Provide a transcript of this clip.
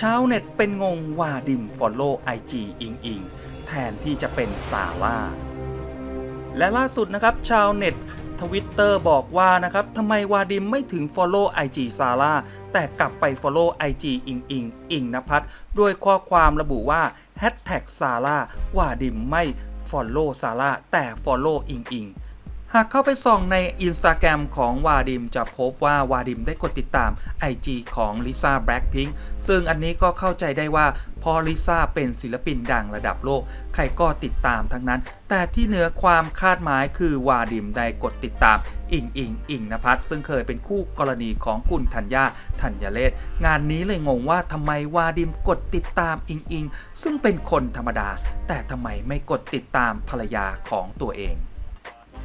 ชาวเน็ตเป็นงงว่าดิมฟอลโล่ไอจีอิงอิงแทนที่จะเป็นซาร่าและล่าสุดนะครับชาวเน็ตทวิตเตอร์บอกว่านะครับทำไมวาดิมไม่ถึง Follow IG ซาร่าแต่กลับไป Follow IG อิงอิงอิงนภัทรด้วยข้อความระบุว่า Hashtag ซาร่าวาดิมไม่ Follow ซาร่าแต่ Follow อิงอิง หากเข้าไปส่องใน Instagram ของวาดิมจะพบว่าวาดิมได้กดติดตาม IG ของลิซ่าแบล็ k พิงซึ่งอันนี้ก็เข้าใจได้ว่าพอลิซ่าเป็นศิลปินดังระดับโลก ใครก็ติดตามทั้งนั้น แต่ที่เหนือความคาดหมายคือวาดิมได้กดติดตาม อิงอิงอิงนภัทรซึ่งเคยเป็นคู่กรณีของคุณธัญญาธัญเลศงานนี้เลยงงว่าทำไมวาดิมกดติดตามอิงอิงซึ่งเป็นคนธรรมดา แต่ทำไมไม่กดติดตามภรรยาของตัวเอง